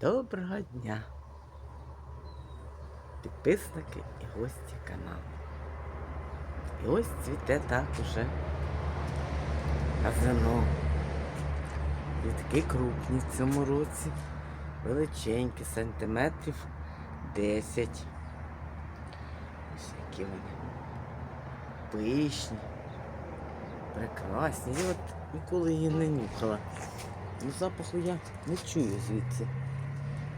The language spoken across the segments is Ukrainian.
Доброго дня, підписники і гості каналу. І ось цвіте так уже казино. Квітки крупні в цьому році, величенькі, сантиметрів 10. Ось які вони пишні, прекрасні. Я от ніколи її не нюхала. Ну, запаху я не чую звідси.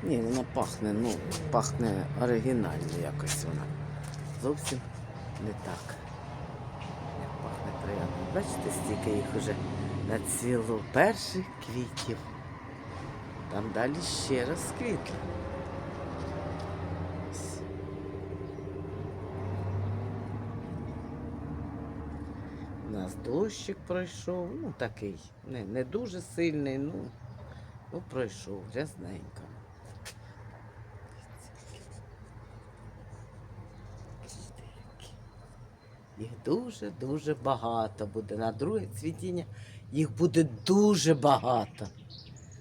Ні, вона пахне, ну, пахне оригінально якось вона. Зовсім не так. Як пахне приємно. Бачите, стільки їх уже нацвіло перших квітів. Там далі ще розквітли. Ось. У нас дощик пройшов, ну такий, не, не дуже сильний, ну, ну пройшов, рязненько. Їх дуже-дуже багато буде. На друге цвітіння їх буде дуже багато.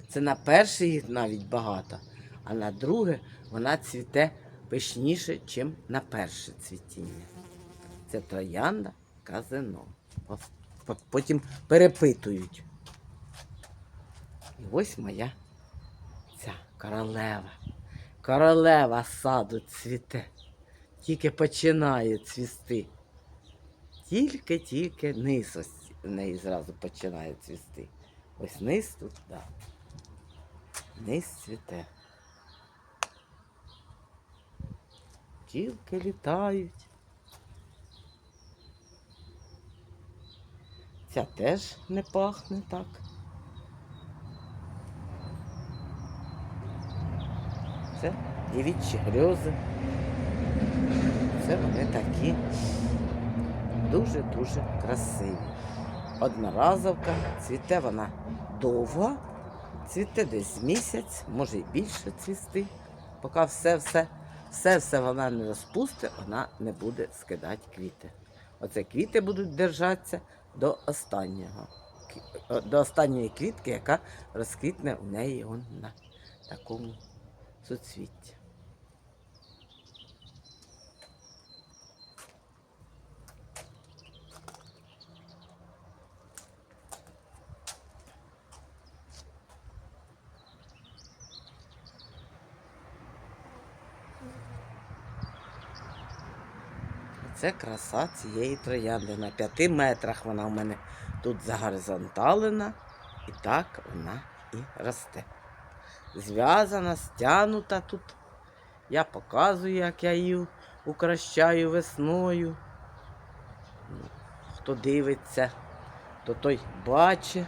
Це на перше їх навіть багато, а на друге вона цвіте пишніше, ніж на перше цвітіння. Це троянда казино. Потім перепитують. І ось моя ця королева. Королева саду цвіте. Тільки починає цвісти. Тільки-тільки низ ось в неї зразу починає цвісти. Ось низ тут, так. Да. Низ цвіте. Тілки літають. Ця теж не пахне так. Це дівічі грьози. Це вони такі дуже-дуже красиві. Одноразовка, цвіте вона довго, цвіте десь місяць, може і більше цвісти. Поки все-все, все-все вона не розпустить, вона не буде скидати квіти. Оце квіти будуть держатися до останнього. До останньої квітки, яка розквітне у неї на такому суцвітті. Це краса цієї троянди. На п'яти метрах вона в мене тут загоризонталена, і так вона і росте. Зв'язана, стягнута тут. Я показую, як я її укращаю весною. Ну, Хто дивиться, то той бачить.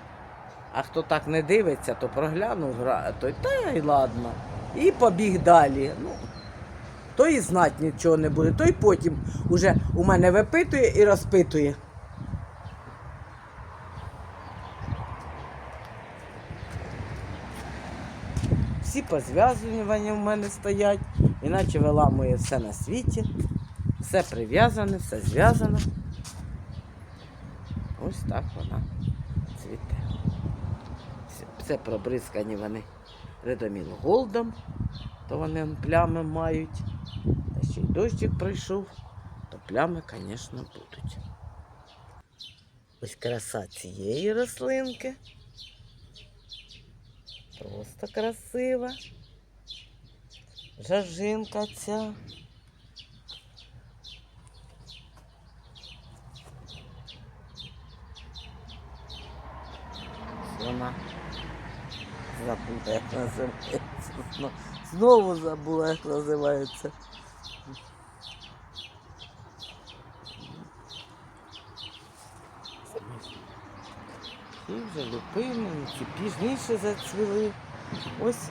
А хто так не дивиться, то проглянув, той та й ладно. І побіг далі. Ну, той і знать нічого не буде, той потім уже у мене випитує і розпитує. Всі позв'язування в мене стоять, іначе виламує все на світі. Все прив'язане, все зв'язано. Ось так вона цвіте. Це пробризкані вони редоміл голдом, то вони плями мають. Ще й дощик пройшов, то плями, звісно, будуть. Ось краса цієї рослинки. Просто красива. Жажинка ця. Вона забула, як називається. Знову забула, як називається. Ці вже лупини, ці пізніше зацвіли. Ось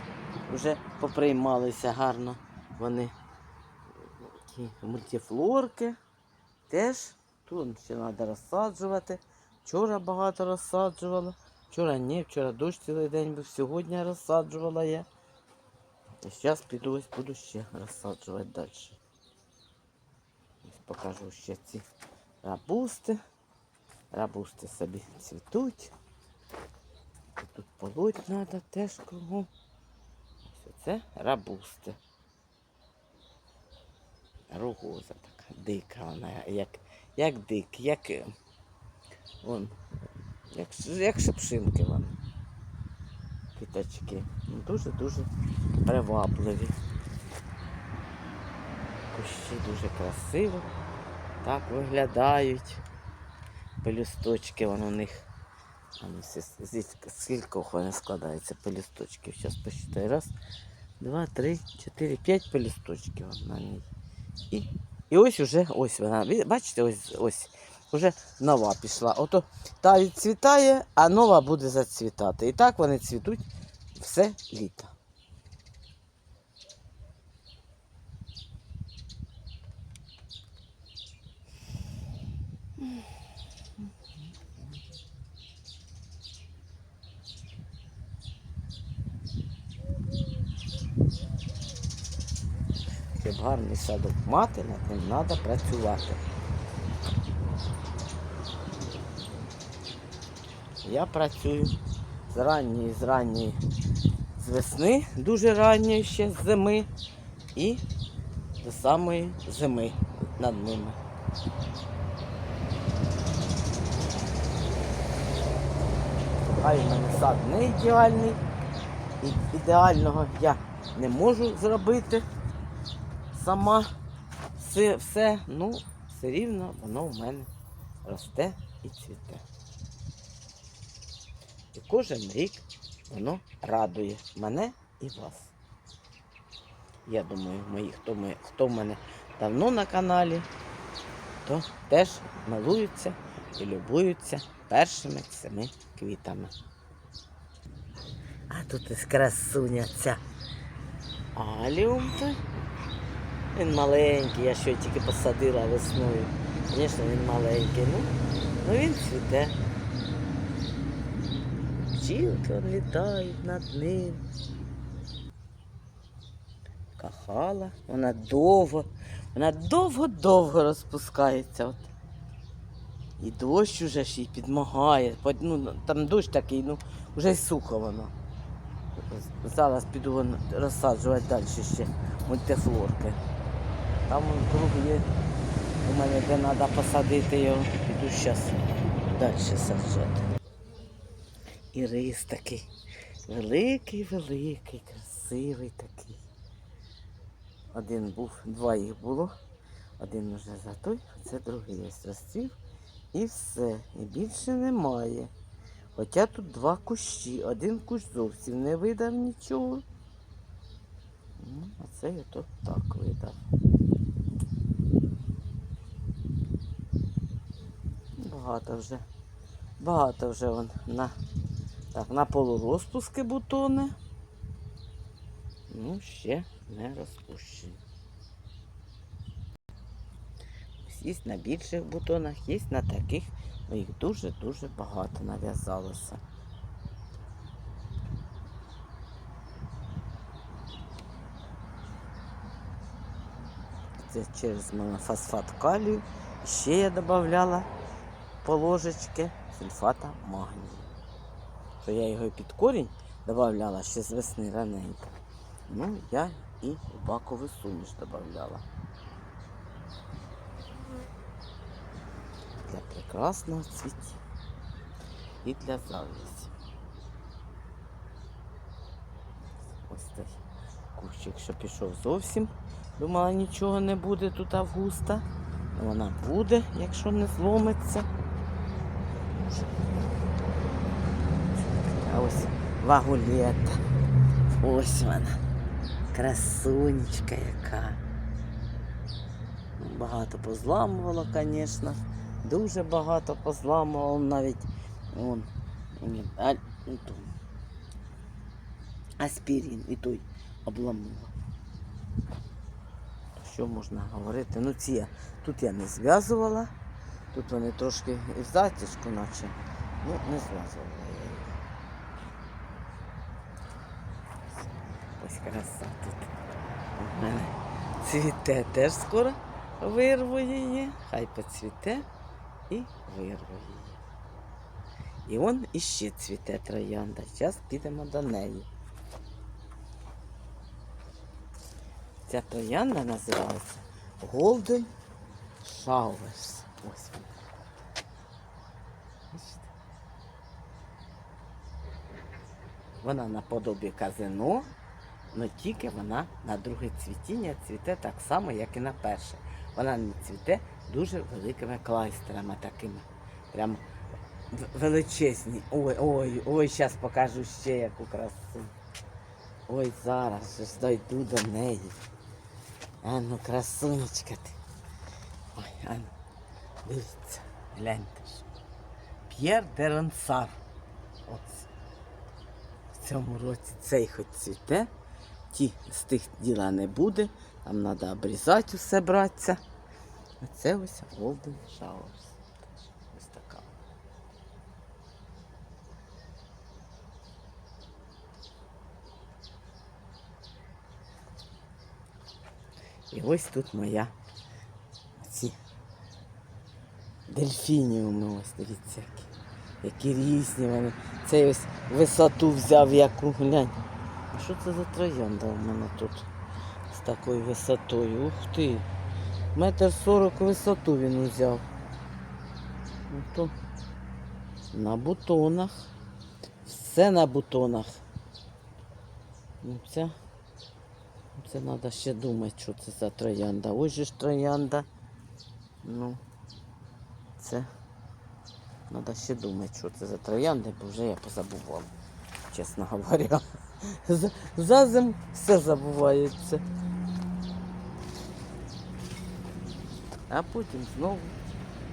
вже поприймалися гарно вони. Ті мультифлорки. Теж тут ще треба розсаджувати. Вчора багато розсаджувала. Вчора ні, вчора дощ цілий день був, сьогодні розсаджувала я. І зараз піду ось буду ще розсаджувати далі. Ось покажу ще ці рабусти. Рабусти собі цвітуть. Тут полоть треба теж кругом. Ось це рабусти. Рогоза така, дика вона, як, як дик, як, е, вон, як, як шипшинки вон. Квіточки. Дуже-дуже привабливі. Кущі дуже красиво. Так виглядають. Пелюсточки вон у них. Зі- скільки вони складаються пелісточків. Зараз посчитаю. Раз, два, три, чотири, п'ять пелісточків на ній. І, і ось уже ось вона. Бачите, ось ось. Уже нова пішла. Ото та відцвітає, а нова буде зацвітати. І так вони цвітуть все літо. Щоб гарний садок мати, над ним треба працювати. Я працюю з ранньої, з ранньої, з весни, дуже ранньої ще з зими і до самої зими над ними. Хай в мене сад не ідеальний, ідеального я не можу зробити сама все, все, ну, все рівно воно в мене росте і цвіте. І кожен рік воно радує мене і вас. Я думаю, мої, хто, ми, хто в мене давно на каналі, то теж милуються і любуються першими цими квітами. А тут із красуня ця аліум. Він маленький, я що тільки посадила весною. Звісно, він маленький. Ну, ну він цвіте. Он літають над ним. Кахала, вона довго, вона довго-довго розпускається. От. І дощ уже ж їй підмагає. Ну, там дощ такий, ну, вже й сухо воно. Зараз піду розсаджувати далі ще мультифлорки. Там круг є. У мене де треба посадити його. Піду зараз далі саджати. І рис такий. Великий, великий, красивий такий. Один був, два їх було. Один вже за той, а це другий ось розцвів. І все. І більше немає. Хоча тут два кущі. Один кущ зовсім не видав нічого. Ну, а цей ото так видав. Багато вже. Багато вже вон на, так, на полурозпуски бутони. Ну, ще не розпущені. Є на більших бутонах, є на таких, їх дуже-дуже багато нав'язалося. Це через монофосфат калію. Ще я додавала по ложечки сульфата магнію. Що я його під корінь додавала ще з весни раненько. Ну, я і бакову суміш додавала. Для прекрасного цвіття і для завісі. Ось цей кущик, що пішов зовсім. Думала, нічого не буде тут августа. Вона буде, якщо не зломиться. А ось вагулета. Ось вона. Красунечка яка. Багато позламувала, звісно. Дуже багато позламувала навіть. Ні, а, ну, то, аспірин і той обламала. Що можна говорити? Ну ці тут я не зв'язувала. Тут вони трошки і в затяжку, наче. Ну, не я. Ось краса тут. Цвіте теж скоро вирву її. Хай поцвіте і вирву її. І он іще цвіте троянда. Зараз підемо до неї. Ця троянда називається Golden Showers. Ось вона. Вона наподобі казино, але тільки вона на друге цвітіння цвіте так само, як і на перше. Вона не цвіте дуже великими клайстерами такими. Прямо величезні. Ой, ой, ой, зараз покажу ще яку красу. Ой, зараз ж дойду до неї. А ну, красунечка ти. Ой, а ну, дивіться, гляньте ж. П'єр де Ронсар. Ось. Цьому році цей хоч цвіте, ті з тих діла не буде. Там треба обрізати усе братися. А це ось Golden Showers. Ось така. І ось тут моя ці дельфініуми, ось дивіться, які, які різні вони. Цей ось висоту взяв яку глянь. Що це за троянда у мене тут з такою висотою? Ух ти! Метр сорок висоту він взяв. Ну то на бутонах. Все на бутонах. Ну, це, це треба ще думати, що це за троянда. Ось же ж троянда. Ну, це треба ще думати, що це за троянди, бо вже я позабував, чесно говоря. За, зим все забувається. А потім знову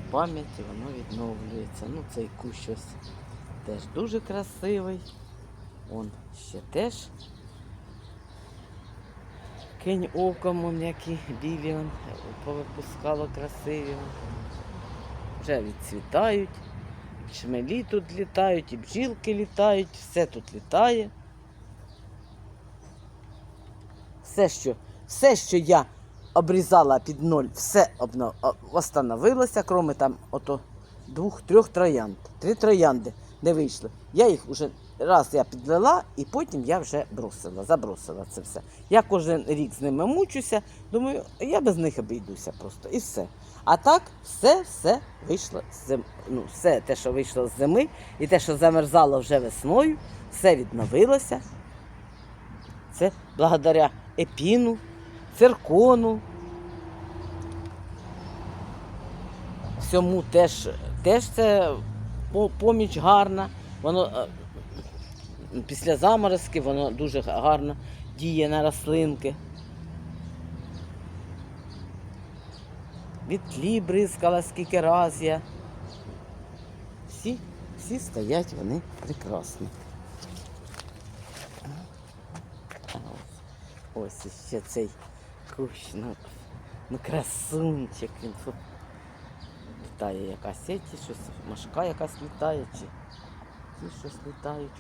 в пам'яті воно відновлюється. Ну, цей кущ ось теж дуже красивий. Он ще теж. Кинь оком, он які білі повипускало красиві. Вже відцвітають, шмелі тут літають, і бджілки літають, все тут літає. Все, що, все, що я обрізала під ноль, все восстановилося, крім там ото двох-трьох троянд. Три троянди не вийшли. Я їх вже раз я підлила і потім я вже бросила, забросила це все. Я кожен рік з ними мучуся, думаю, я без них обійдуся просто і все. А так все, все вийшло з зим... ну, все те, що вийшло з зими, і те, що замерзало вже весною, все відновилося. Це благодаря епіну, циркону. Всьому теж, теж це поміч гарна. Воно е, після заморозки воно дуже гарно діє на рослинки. Від тлі бризкала скільки раз я. Всі, всі стоять, вони прекрасні. Ось, ще цей кущ, ну, ну красунчик, він тут літає якась сеті, щось, машка якась літає, чи ті щось літають,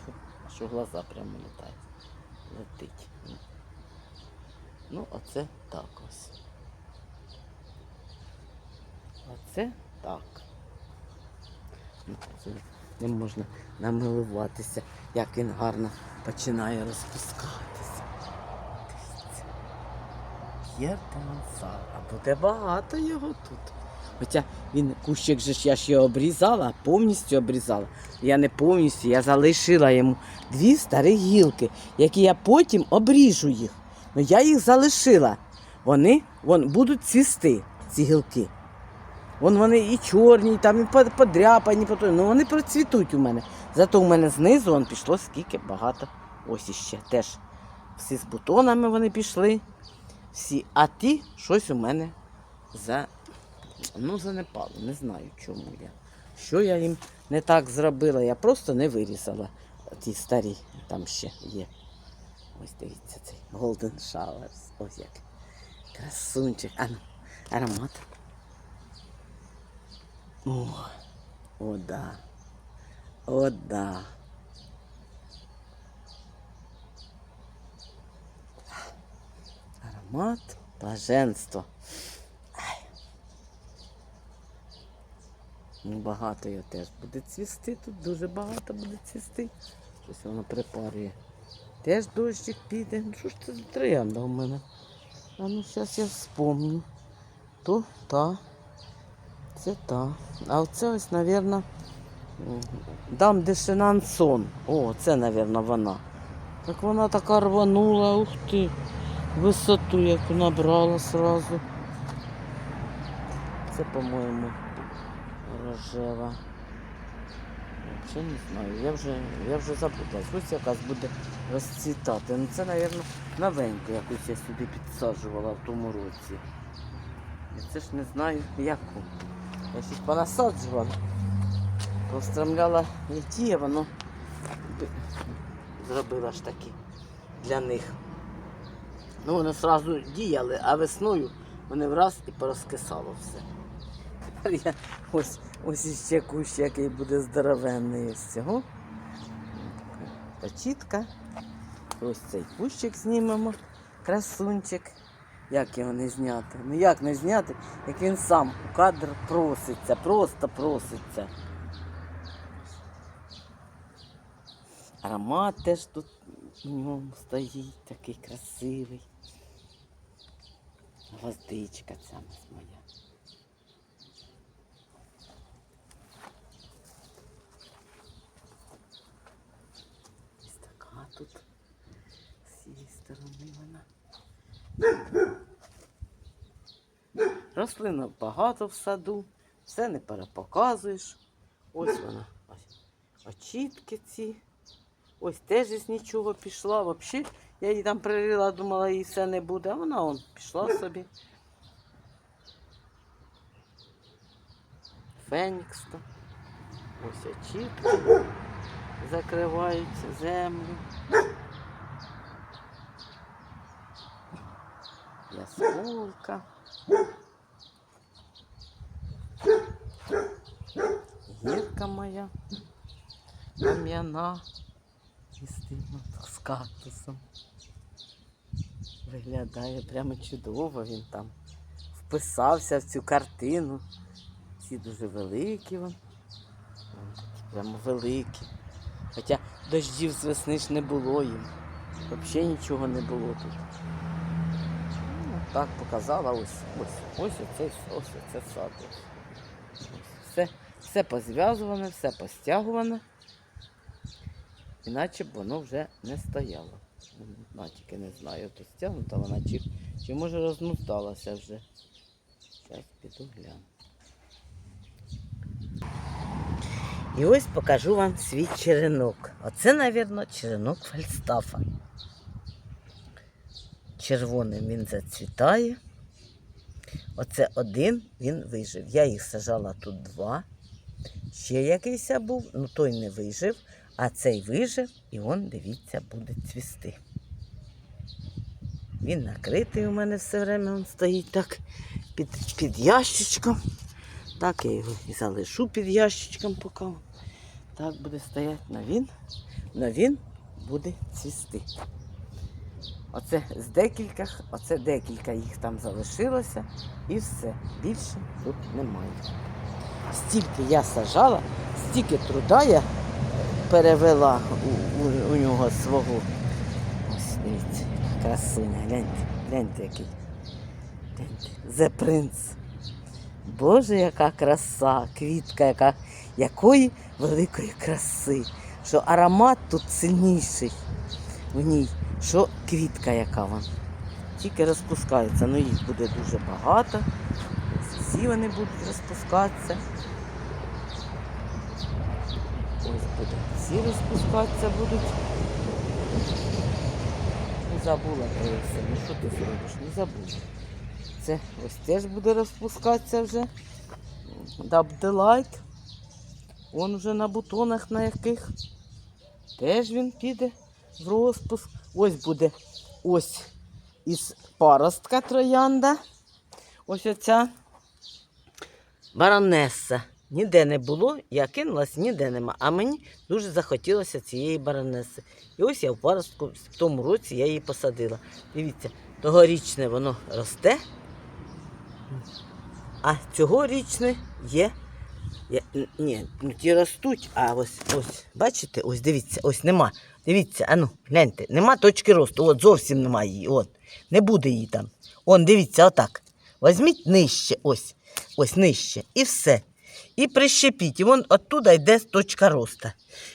що, глаза прямо літають. Летить. Ну, оце так ось. Оце так. Це не можна намилуватися, як він гарно починає розпускатися. Є мансар, а буде багато його тут. Хоча він кущик же ж я ж його обрізала, повністю обрізала. Я не повністю, я залишила йому дві старі гілки, які я потім обріжу їх. Ну я їх залишила. Вони вон, будуть цвісти, ці гілки. Вон вони і чорні, і там і подряпані. Ну вони процвітуть у мене. Зато у мене знизу вон пішло скільки багато. Ось іще теж. Всі з бутонами вони пішли. Всі. А ті щось у мене за. Ну, занепало. Не знаю, чому я. Що я їм не так зробила. Я просто не вирізала ті старі. Там ще є. Ось дивіться цей Golden Showers. Ось як. Красунчик. А ну, аромат. О, о, да. О, да. Аромат блаженства. Ну, багато його теж буде цвісти. Тут дуже багато буде цвісти. Щось воно припарює. Теж дощик піде. Ну що ж це за троянда у мене? А ну зараз я вспомню. То та. Це та. А оце ось, мабуть, дам де Шинансон. О, це, мабуть, вона. Так вона така рванула, ух ти. Висоту, яку набрала сразу. Це, по-моєму, рожева. Взагалі не знаю. Я вже, я вже запуталась. Ось якась буде розцвітати. Ну це, мабуть, новеньку якусь я сюди підсаджувала в тому році. І це ж не знаю яку. Я щось понасаджувала. Повстромляла які, а воно зробила ж таки для них. Ну, вони одразу діяли, а весною вони враз і порозкисало все. Тепер я ось, ось іще кущ, який буде здоровенний з цього. Почітка. Ось цей кущик знімемо. Красунчик. Як його не зняти? Ну як не зняти, як він сам у кадр проситься, просто проситься. Аромат теж тут у ньому стоїть, такий красивий. Гвоздичка ця нас моя. Ось така тут з цієї сторони. Рослинок багато в саду, все не перепоказуєш. Ось вона. Ось. Очітки ці. Ось теж із нічого пішла. Взагалі, я її там пририла, думала, їй все не буде, а вона он пішла собі. Фенікс то. Ось очітки закриваються землю. Ясколка. Гірка моя. Кам'яна. І з кактусом. Виглядає прямо чудово він там. Вписався в цю картину. Всі дуже великі вон. Вон Прямо великі. Хоча дощів з весни ж не було їм. Взагалі нічого не було тут. Так показала ось, ось, ось оце, ось оце сад. Все, все позв'язуване, все постягуване. Іначе б воно вже не стояло. На, тільки не знаю, то стягнута вона чи, чи може розмусталася вже. Зараз піду гляну. І ось покажу вам свій черенок. Оце, мабуть, черенок Фальстафа. Червоним він зацвітає. Оце один він вижив. Я їх сажала тут два. Ще якийсь був, ну той не вижив, а цей вижив і он, дивіться, буде цвісти. Він накритий у мене все время, він стоїть так під, під ящичком. Так я його і залишу під ящичком поки. Так буде стояти, но він, но він буде цвісти. Оце з декілька, оце декілька їх там залишилося і все. Більше тут немає. Стільки я сажала, стільки труда я перевела у, у, у нього свого. Ось дивіться, яка красуня, гляньте, гляньте який. The Prince. Боже, яка краса, квітка, яка, якої великої краси. Що аромат тут сильніший в ній, що квітка яка вона. Тільки розпускаються, ну їх буде дуже багато. Всі вони будуть розпускатися. Ось буде. Всі розпускатися будуть. Не забула про це. Ну що ти зробиш? Не забула. Це ось теж буде розпускатися вже. Дабделайт. Он вже на бутонах на яких. Теж він піде в розпуск. Ось буде ось із паростка троянда. Ось оця баронеса. Ніде не було, я кинулась, ніде нема. А мені дуже захотілося цієї баронеси. І ось я в паростку в тому році я її посадила. Дивіться, тогорічне воно росте, а цьогорічне є. ні, ну ті ростуть, а ось, ось, бачите, ось дивіться, ось нема. Дивіться, ану, гляньте, нема точки росту, от зовсім немає її. От. Не буде її там. Он, дивіться, отак. Візьміть нижче, ось, ось нижче, і все. І прищепіть. І вон оттуда йде точка росту.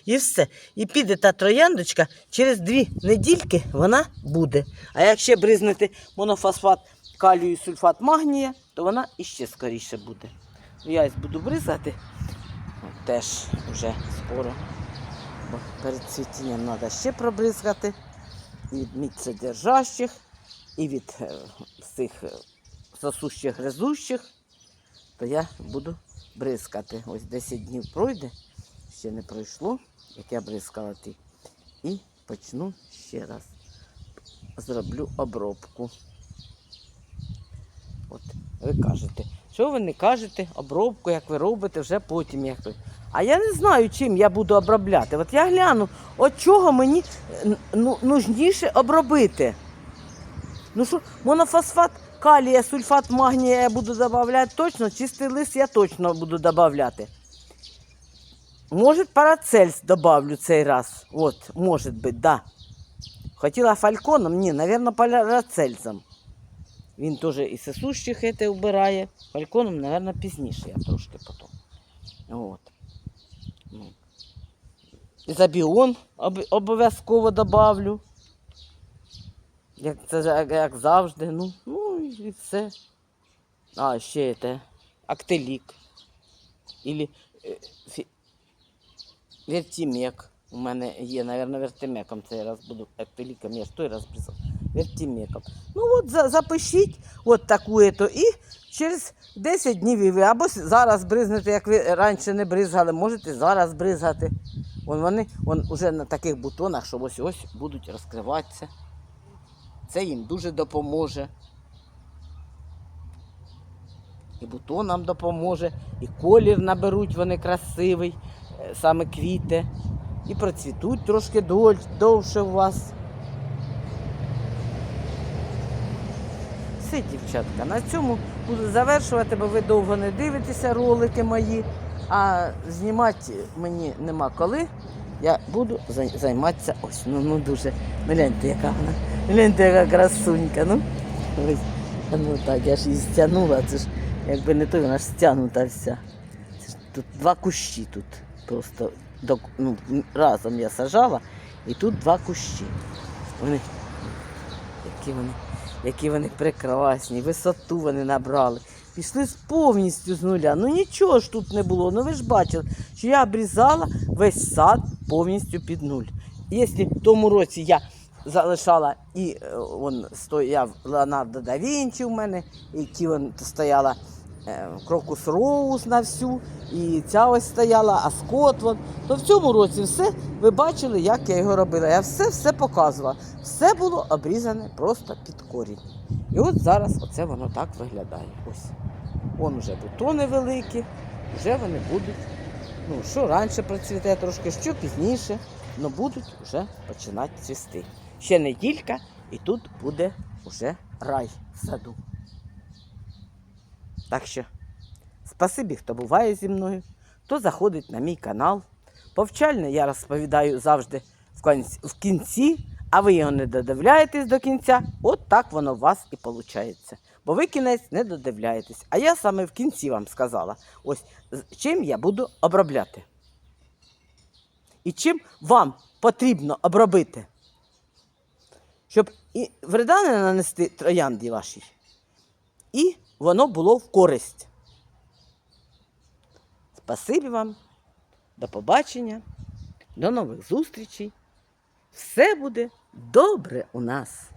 І все. І піде та трояндочка, через дві недільки вона буде. А якщо бризнути монофосфат калію сульфат магнія, то вона іще скоріше буде. Я буду бризати теж вже скоро. Бо перед цвітінням треба ще пробризгати. І від міцедержащих, і від цих сосущих гризущих, то я буду бризкати. Ось 10 днів пройде, ще не пройшло, як я бризкала ті. І почну ще раз. Зроблю обробку. От, ви кажете, що ви не кажете обробку, як ви робите, вже потім як ви. А я не знаю, чим я буду обробляти. От я гляну, от чого мені ну, нужніше обробити. Ну що, монофосфат калія, сульфат магнія я буду додавати точно, чистий лист я точно буду додавати. Може, парацельс добавлю цей раз. От, може бути, да. Хотіла фальконом, ні, мабуть, парацельсом. Він теж і сосущих вбирає. Фальконом, мабуть, пізніше я трошки потім. От. Ну. Обов'язково добавлю. Як, це, як, завжди. Ну, ну і все. А, ще це актелік. Ілі е, фі... вертімек. У мене є, мабуть, вертимеком цей раз буду актеліком, я ж той раз бризав. Вертімеком. Ну от запишіть от таку ето і через 10 днів і ви або зараз бризнете, як ви раніше не бризгали, можете зараз бризгати. Вон вони вон уже на таких бутонах, що ось ось будуть розкриватися. Це їм дуже допоможе. І бутонам допоможе, і колір наберуть вони красивий, е, саме квіти. І процвітуть трошки довше у вас. Все, дівчатка, на цьому буду завершувати, бо ви довго не дивитеся ролики мої, а знімати мені нема коли. Я буду займатися ось. Ну, ну дуже. Ну гляньте, яка вона. Гляньте, яка красунька. Ну, ось. Ну так, я ж її стягнула, це ж якби не то, вона ж стягнута вся. Це ж тут два кущі тут. Просто ну, разом я сажала, і тут два кущі. Вони, які вони, які вони прекрасні, висоту вони набрали. Пішли повністю з нуля. Ну нічого ж тут не було. Ну ви ж бачили, що я обрізала весь сад повністю під нуль. Якщо в тому році я залишала і е, он стояв Леонардо да Вінчі у мене, і ті вон стояла Крокус Роуз на всю, і ця ось стояла, а Скот. То в цьому році все ви бачили, як я його робила. Я все все показувала. Все було обрізане просто під корінь. І от зараз оце воно так виглядає. Ось. Вон уже бутони великі, вже вони будуть. Ну, що раніше процвіте трошки, що пізніше, але будуть вже починати цвісти. Ще неділька, і тут буде вже рай в саду. Так що, спасибі, хто буває зі мною, хто заходить на мій канал. Повчально я розповідаю завжди в кінці, а ви його не додивляєтесь до кінця, от так воно у вас і виходить. Бо ви кінець не додивляєтесь. А я саме в кінці вам сказала, ось чим я буду обробляти. І чим вам потрібно обробити, щоб і вреда не нанести троянді вашій, і воно було в користь. Спасибі вам, до побачення, до нових зустрічей. Все буде добре у нас.